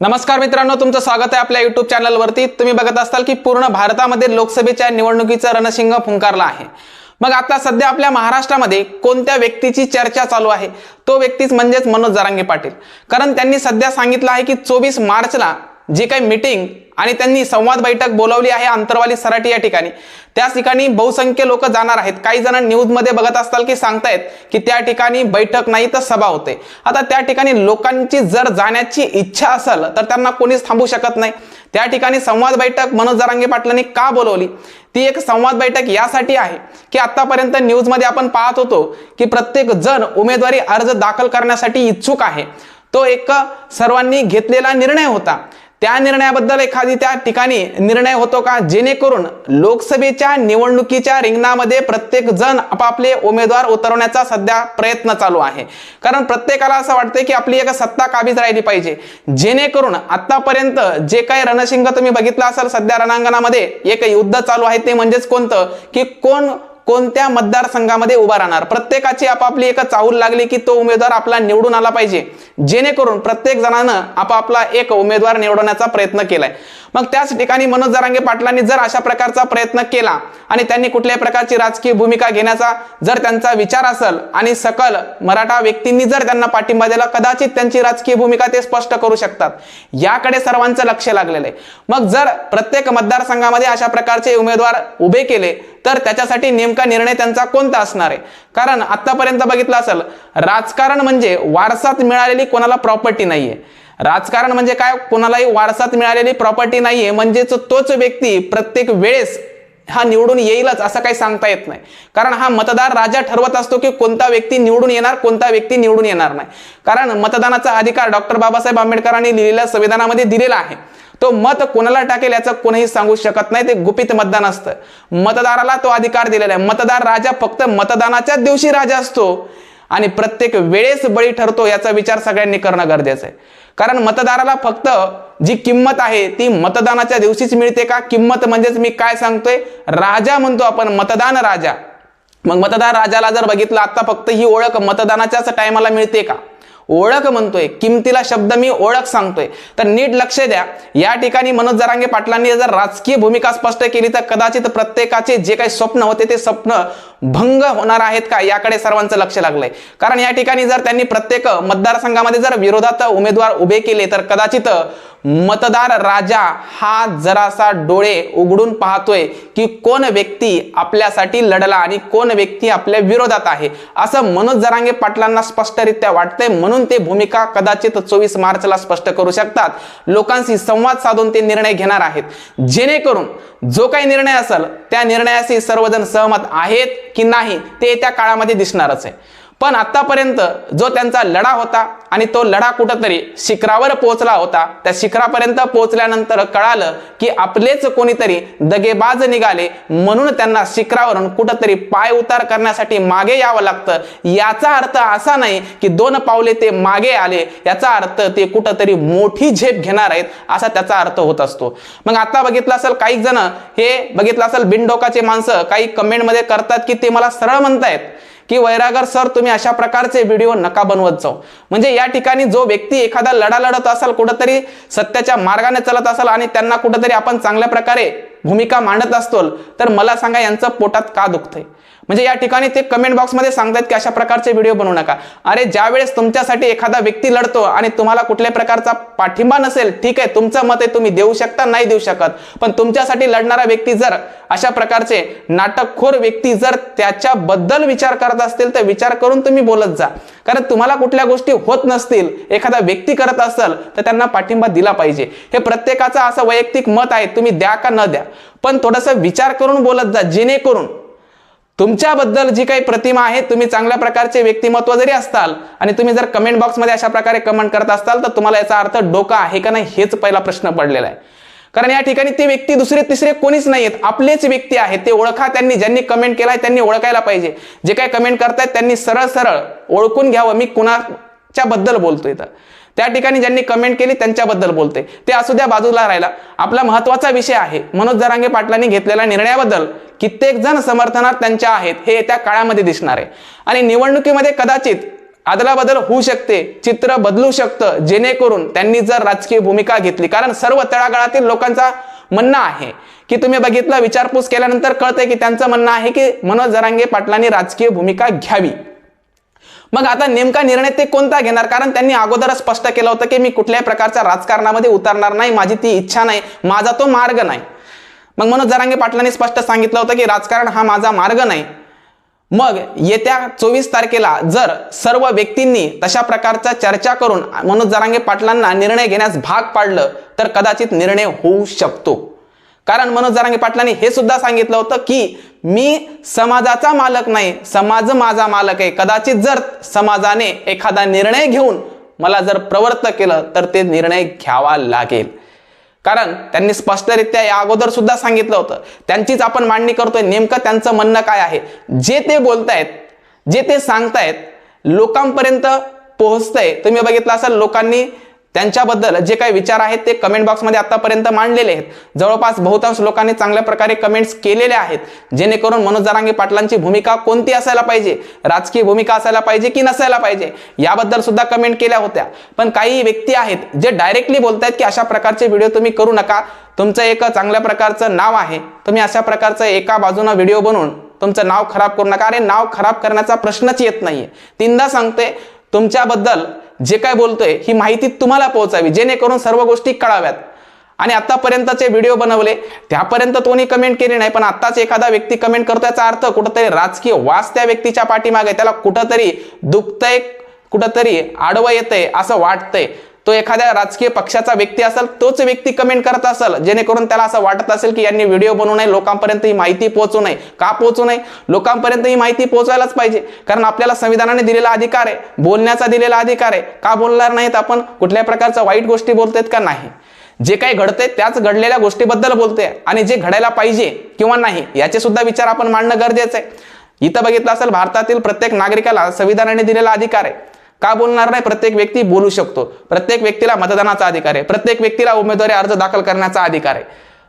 नमस्कार मित्रांनो तुमचं स्वागत आहे आपल्या युट्यूब चॅनलवरती तुम्ही बघत असाल की पूर्ण भारतामध्ये लोकसभेच्या निवडणुकीचं रणशिंग फुंकारला आहे. मग आता सध्या आपल्या महाराष्ट्रामध्ये कोणत्या व्यक्तीची चर्चा चालू आहे? तो व्यक्तीच म्हणजेच मनोज जरांगे पाटील. कारण त्यांनी सध्या सांगितलं आहे की चोवीस मार्चला जी काही मीटिंग आणि त्यांनी संवाद बैठक बोलावली आहे अंतरवाली सराटी या ठिकाणी. त्याच ठिकाणी बहुसंख्य लोक जाणार आहेत. काही जण न्यूजमध्ये बघत असताल की सांगतायत की त्या ठिकाणी बैठक नाही तर सभा होते. आता त्या ठिकाणी लोकांची जर जाण्याची इच्छा असेल तर त्यांना कोणीच थांबू शकत नाही. त्या ठिकाणी संवाद बैठक मनोज जरांगे पाटलांनी का बोलवली? ती एक संवाद बैठक यासाठी आहे की आतापर्यंत न्यूजमध्ये आपण पाहत होतो की प्रत्येक जण उमेदवारी अर्ज दाखल करण्यासाठी इच्छुक आहे. तो एक सर्वांनी घेतलेला निर्णय होता. त्या निर्णयाबद्दल एखादी त्या ठिकाणी निर्णय होतो का? जेणेकरून लोकसभेच्या निवडणुकीच्या रिंगणामध्ये प्रत्येक जण आपापले उमेदवार उतरवण्याचा सध्या प्रयत्न चालू आहे. कारण प्रत्येकाला असं वाटतं की आपली एक सत्ता काबीज राहिली पाहिजे. जेणेकरून आतापर्यंत जे काही रणशिंग तुम्ही बघितलं असाल सध्या रणांगणामध्ये एक युद्ध चालू आहे ते म्हणजेच कोणतं? की कोण कोणत्या मतदारसंघामध्ये उभा राहणार? प्रत्येकाची आपापली एक चाहूल लागली की तो उमेदवार आपला निवडून आला पाहिजे. जेणेकरून प्रत्येक जणानं आपापला एक उमेदवार निवडण्याचा प्रयत्न केलाय. मग त्याच ठिकाणी मनोज जरांगे पाटलांनी जर अशा प्रकारचा प्रयत्न केला आणि त्यांनी कुठल्याही प्रकारची राजकीय भूमिका घेण्याचा जर त्यांचा विचार असेल आणि सकल मराठा व्यक्तींनी जर त्यांना पाठिंबा दिला कदाचित त्यांची राजकीय भूमिका ते स्पष्ट करू शकतात. याकडे सर्वांचं लक्ष लागलेलं आहे. मग जर प्रत्येक मतदारसंघामध्ये अशा प्रकारचे उमेदवार उभे केले तर त्याच्यासाठी नेमकं निर्णय त्यांचा कोणता असणार आहे? कारण आतापर्यंत बघितलं असेल राजकारण म्हणजे वारसात मिळालेली कोणाला प्रॉपर्टी नाहीये. राजकारण म्हणजे काय? कोणालाही वारसात मिळालेली प्रॉपर्टी नाहीये. म्हणजेच तोच व्यक्ती प्रत्येक वेळेस हा निवडून येईलच असं काही सांगता येत नाही. कारण हा मतदार राजा ठरवत असतो की कोणता व्यक्ती निवडून येणार कोणता व्यक्ती निवडून येणार नाही. कारण मतदानाचा अधिकार डॉक्टर बाबासाहेब आंबेडकरांनी लिहिलेल्या संविधानामध्ये दिलेला आहे. तो मत कोणाला टाकेल याचं कोणीही सांगू शकत नाही ते गुपित मतदान असतं. मतदाराला तो अधिकार दिलेला आहे. मतदार राजा फक्त मतदानाच्याच दिवशी राजा असतो. आणि प्रत्येक वेळेस बळी ठरतो याचा विचार सगळ्यांनी करणं गरजेचं आहे. कारण मतदाराला फक्त जी किंमत आहे ती मतदानाच्या दिवशीच मिळते का? किंमत म्हणजेच मी काय सांगतोय? राजा म्हणतो आपण मतदान राजा. मग मतदार राजाला जर बघितलं आता फक्त ही ओळख मतदानाच्याच टायमाला मिळते का? ओळख म्हणतोय किमतीला शब्द मी ओळख सांगतोय. तर नीट लक्ष द्या. या ठिकाणी मनोज जरांगे पाटलांनी जर राजकीय भूमिका स्पष्ट केली तर कदाचित प्रत्येकाचे जे काही स्वप्न होते ते स्वप्न भंग होणार आहेत का याकडे सर्वांचं लक्ष लागलंय. कारण या ठिकाणी जर त्यांनी प्रत्येक मतदारसंघामध्ये जर विरोधात उमेदवार उभे केले तर कदाचित मतदार राजा हा जरासा डोळे उघडून पाहतोय की कोण व्यक्ती आपल्यासाठी लढला आणि कोण व्यक्ती आपल्या विरोधात आहे. असं मनोज जरांगे पाटलांना स्पष्टरित्या वाटतंय. म्हणून ते भूमिका कदाचित चोवीस मार्चला स्पष्ट करू शकतात. लोकांशी संवाद साधून ते निर्णय घेणार आहेत. जेणेकरून जो काही निर्णय असेल त्या निर्णयाशी सर्वजण सहमत आहेत की नाही ते त्या काळामध्ये दिसणारच आहे. पण आतापर्यंत जो त्यांचा लढा होता आणि तो लढा कुठंतरी शिखरावर पोहोचला होता त्या शिखरापर्यंत पोहोचल्यानंतर कळालं की आपलेच कोणीतरी दगेबाज निघाले म्हणून त्यांना शिखरावरून कुठंतरी पाय उतार करण्यासाठी मागे यावं लागतं. याचा अर्थ असा नाही की दोन पावले ते मागे आले याचा अर्थ ते कुठंतरी मोठी झेप घेणार आहेत असा त्याचा अर्थ होत असतो. मग आता बघितलं असेल काही जण हे बघितलं असेल बिनडोकाचे माणसं काही कमेंटमध्ये करतात की ते मला सरळ म्हणतायत. की वैरागर सर तुम्ही अशा प्रकारचे व्हिडिओ नका बनवत जाऊ. म्हणजे या ठिकाणी जो व्यक्ती एखादा लढा लढत असाल कुठंतरी सत्याच्या मार्गाने चालत असाल आणि त्यांना कुठंतरी आपण चांगल्या प्रकारे भूमिका मांडत असतो तर मला सांगा यांचं पोटात का दुखतंय? म्हणजे या ठिकाणी ते कमेंट बॉक्समध्ये सांगतात की अशा प्रकारचे व्हिडिओ बनवू नका. अरे ज्या वेळेस तुमच्यासाठी एखादा व्यक्ती लढतो आणि तुम्हाला कुठल्या प्रकारचा पाठिंबा नसेल ठीक आहे तुमचं मत आहे तुम्ही देऊ शकता नाही देऊ शकत. पण तुमच्यासाठी लढणारा व्यक्ती जर अशा प्रकारचे नाटकखोर व्यक्ती जर त्याच्याबद्दल विचार करत असतील तर विचार करून तुम्ही बोलत जा. कारण तुम्हाला कुठल्या गोष्टी होत नसतील एखादा व्यक्ती करत असेल तर त्यांना पाठिंबा दिला पाहिजे. हे प्रत्येकाचं असं वैयक्तिक मत आहे तुम्ही द्या का न द्या. पण थोडंसं विचार करून बोलत जा जेणेकरून तुमच्याबद्दल जी काही प्रतिमा आहे तुम्ही चांगल्या प्रकारचे व्यक्तिमत्व जरी असताल आणि तुम्ही जर कमेंट बॉक्समध्ये अशा प्रकारे कमेंट करत असताल तर तुम्हाला याचा अर्थ डोका आहे का नाही हेच पहिला प्रश्न पडलेला आहे. कारण या ठिकाणी ते व्यक्ती दुसरे तिसरे कोणीच नाही आहेत आपलेच व्यक्ती आहेत. ते ओळखा त्यांनी ज्यांनी कमेंट केलाय त्यांनी ओळखायला पाहिजे. जे काही कमेंट करतायत त्यांनी सरळ सरळ ओळखून घ्यावं. मी कुणा बद्दल बोलतो तर त्या ठिकाणी ज्यांनी कमेंट केली त्यांच्याबद्दल बोलते ते असू द्या बाजूला राहिला. आपला महत्त्वाचा विषय आहे. मनोज जरांगे पाटलांनी घेतलेल्या निर्णयाबद्दल कित्येक जण समर्थनात त्यांच्या आहेत. हे येत्या काळामध्ये दिसणार आहे. आणि निवडणुकीमध्ये कदाचित अदलाबदल होऊ शकते चित्र बदलू शकतं. जेणेकरून त्यांनी जर राजकीय भूमिका घेतली. कारण सर्व तळागाळातील लोकांचा म्हणणं आहे की तुम्ही बघितलं विचारपूस केल्यानंतर कळतंय की त्यांचं म्हणणं आहे की मनोज जरांगे पाटलांनी राजकीय भूमिका घ्यावी. मग आता नेमका निर्णय ते कोणता घेणार? कारण त्यांनी अगोदरच स्पष्ट केलं होतं की मी कुठल्याही प्रकारच्या राजकारणामध्ये उतरणार नाही. माझी ती इच्छा नाही. माझा तो मार्ग नाही. मग मनोज जरांगे पाटलांनी स्पष्ट सांगितलं होतं की राजकारण हा माझा मार्ग नाही. मग येत्या चोवीस तारखेला जर सर्व व्यक्तींनी तशा प्रकारचा चर्चा करून मनोज जरांगे पाटलांना निर्णय घेण्यास भाग पाडलं तर कदाचित निर्णय होऊ शकतो. कारण मनोज जरांगे पाटलांनी हे सुद्धा सांगितलं होतं की मी समाजाचा मालक नाही समाज माझा मालक आहे. कदाचित जर समाजाने एखादा निर्णय घेऊन मला जर प्रवर्त केलं तर ते निर्णय घ्यावा लागेल. कारण त्यांनी स्पष्टरित्या या अगोदर सुद्धा सांगितलं होतं. त्यांचीच आपण मांडणी करतोय. नेमकं त्यांचं म्हणणं काय आहे? जे ते बोलतायत जे ते सांगतायत लोकांपर्यंत पोहोचतंय. तुम्ही बघितलं असाल लोकांनी त्यांच्याबद्दल जे काही विचार आहेत ते कमेंट बॉक्समध्ये आतापर्यंत मांडलेले आहेत. जवळपास बहुतांश लोकांनी चांगल्या प्रकारे कमेंट्स केलेले आहेत. जेणेकरून मनोज जरांगे पाटलांची भूमिका कोणती असायला पाहिजे? राजकीय भूमिका असायला पाहिजे की नसायला पाहिजे? याबद्दल सुद्धा कमेंट केल्या होत्या. पण काही व्यक्ती आहेत जे डायरेक्टली बोलत की अशा प्रकारचे व्हिडिओ तुम्ही करू नका. तुमचं एक चांगल्या प्रकारचं नाव आहे. तुम्ही अशा प्रकारचं एका बाजूनं व्हिडिओ बनवून तुमचं नाव खराब करू नका. अरे नाव खराब करण्याचा प्रश्नच येत नाहीये. तीनदा सांगते तुमच्याबद्दल जे काय बोलतोय ही माहिती तुम्हाला पोहोचावी जेणेकरून सर्व गोष्टी कळाव्यात. आणि आतापर्यंतचे व्हिडिओ बनवले त्यापर्यंत कोणी कमेंट केली नाही पण आताच एखादा व्यक्ती कमेंट करतो याचा अर्थ कुठंतरी राजकीय वास त्या व्यक्तीच्या पाठीमागे त्याला कुठंतरी दुखतंय कुठंतरी आडवं येतंय असं वाटतंय. तो एखाद्या राजकीय पक्षाचा व्यक्ती असेल तोच व्यक्ती कमेंट करत असेल जेणेकरून त्याला असं वाटत असेल की यांनी व्हिडिओ बनवू नये लोकांपर्यंत ही माहिती पोहोचू नये. का पोहोचू नये? लोकांपर्यंत ही माहिती पोहोचायलाच पाहिजे. कारण आपल्याला संविधानाने दिलेला अधिकार आहे बोलण्याचा दिलेला अधिकार आहे. का बोलणार नाहीत आपण? कुठल्या प्रकारच्या वाईट गोष्टी बोलतायत का नाही? जे काही घडते त्याच घडलेल्या गोष्टीबद्दल बोलतोय. आणि जे घडायला पाहिजे किंवा नाही याचे सुद्धा विचार आपण मांडणं गरजेचं आहे. इथं बघितलं असेल भारतातील प्रत्येक नागरिकाला संविधानाने दिलेला अधिकार आहे. का बोलणार नाही? प्रत्येक व्यक्ती बोलू शकतो. प्रत्येक व्यक्तीला मतदानाचा अधिकार आहे. प्रत्येक व्यक्तीला उमेदवारी अर्ज दाखल करण्याचा अधिकार आहे.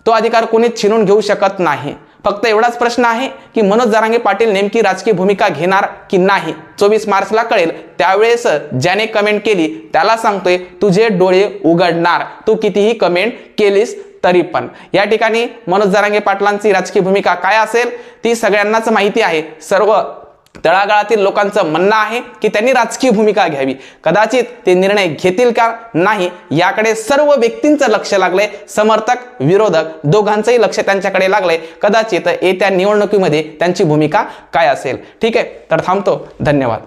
तो अधिकार कोणीच छिनून घेऊ शकत नाही. फक्त एवढाच प्रश्न आहे की मनोज जरांगे पाटील नेमकी राजकीय भूमिका घेणार की नाही? चोवीस मार्चला कळेल. त्यावेळेस ज्याने कमेंट केली त्याला सांगतोय तुझे डोळे उघडणार. तू कितीही कमेंट केलीस तरी पण. या ठिकाणी मनोज जरांगे पाटलांची राजकीय भूमिका काय असेल? ती सगळ्यांनाच माहिती आहे. सर्व तळागाळातील लोकांचं म्हणणं आहे की त्यांनी राजकीय भूमिका घ्यावी. कदाचित ते निर्णय घेतील का? नाही. याकडे सर्व व्यक्तींचं लक्ष लागलंय. समर्थक विरोधक दोघांचंही लक्ष त्यांच्याकडे लागलंय. कदाचित येत्या निवडणुकीमध्ये त्यांची भूमिका काय असेल? ठीक आहे. तर थांबतो. धन्यवाद.